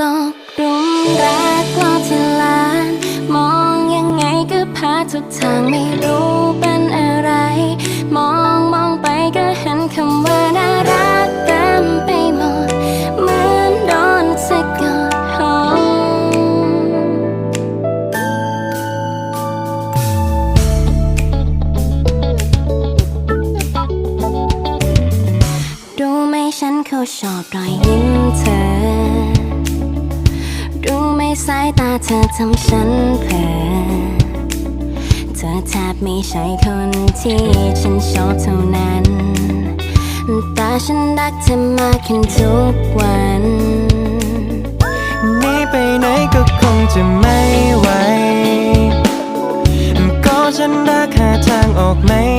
ตกหลุมรักรอที่ลาน มองยังไงก็พาทุกทางไม่รู้เป็นอะไร มองมองไปก็เห็นคำว่าน่ารักเต็มไปหมดเหมือนโดนสะกดหงรู้ไหมฉันเขาชอบรอยยิ้มเธอ สายตาเธอทำฉันเผลอเธอแทบไม่ใช่คนที่ฉันชอบเท่านั้น แต่ฉันรักเธอมากขึ้นทุกวันนี้ไปไหนก็คงจะไม่ไหวก็ฉันรักหาทางออกไม่